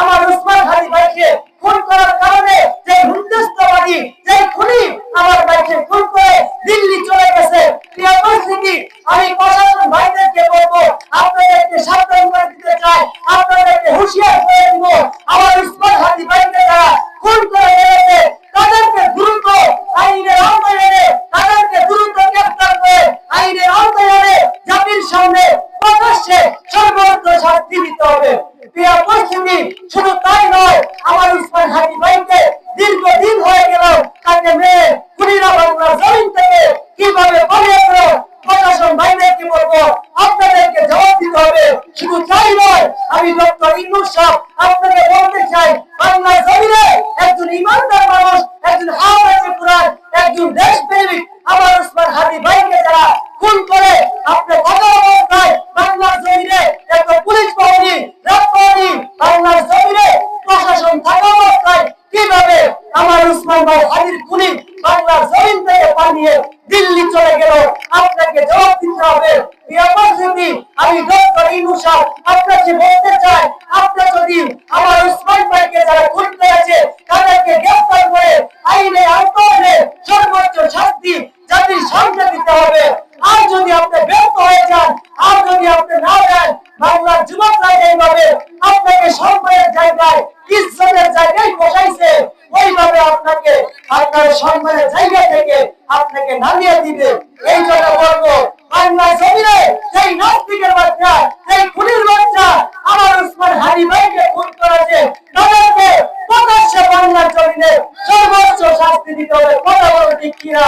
আমার উসমান হাদি ভাইকে খুন করার কারণে যে হুন্দুস্তবাদী যে খুনি আমার ভাইকে খুন করে দিল্লি চলে গেছে। আমি প্রশাসন ভাইদেরকে বলব, আপনাদেরকে সাবধান করে দিতে চাই, আপনাদেরকে হুঁশিয়ার করে দিব। আমার উসমান হাদি ভাইকে যারা খুন করে মেরেছে তাদেরকে দ্রুত আইনের আওতায় এনে, তাদেরকে দ্রুত গ্রেফতার করে আইনের আওতায় এনে জাতির সামনে প্রকাশ্যে সর্বোচ্চ শাস্তি দিতে হবে। প্রিয় পরিস্থিতি শুধু তাই নয়, আমার উসমান হাজি ভাইকে দীর্ঘদিন হয়ে গেল তাকে মেয়ে কুড়িরা বাংলা জমিন থেকে কীভাবে পালিয়ে গেল, প্রশাসন জবাব দিতে হবে, শুধু তাই নয়, আমি ডক্টর ইনুস সাহেব আপনাকে বলতে চাই, বাংলার জমিনে একজন ইমানদার মানুষ একজন হাওয়াজে কোরআন একজন দেশপ্রেমিক আমার উসমান হাদি ভাইকে যারা খুন করে আপনি কথা অবস্থায় বাংলার জমিনে একটা পুলিশ বাহিনী র্যাব বাহিনী বাংলার জমিনে প্রশাসন থাকা অবস্থায় কীভাবে আমার হাদির খুনি বাংলার জমিন থেকে পালিয়ে দিল্লি চলে গেল। আপনাকে জবাব দিতে হবে আমি ডক্টর আপনাকে বলতে চাই, আপনি যদি আমার উসমান ভাইকে যারা তাদেরকে করে আইনে সর্বোচ্চ শাস্তি জাতির দিতে হবে। আর যদি আপনি ব্যর্থ হয়ে যান, আর যদি আপনি না দেন বাংলার যুবকরা এইভাবে আপনাকে সম্মানের জায়গায় ইজ্জতের সম্মানের জায়গা থেকে আপনাকে নামিয়ে দিবে। এই জন্য বলব সেই নাস্তিকের বাচ্চা সেই খুনির বাচ্চা, আমার উসমান হানি ভাইকে খুন করেছে, তাদেরকে প্রকাশ্যে বাংলা সর্বোচ্চ শাস্তি দিতে হবে। কথা বলতে কিনা?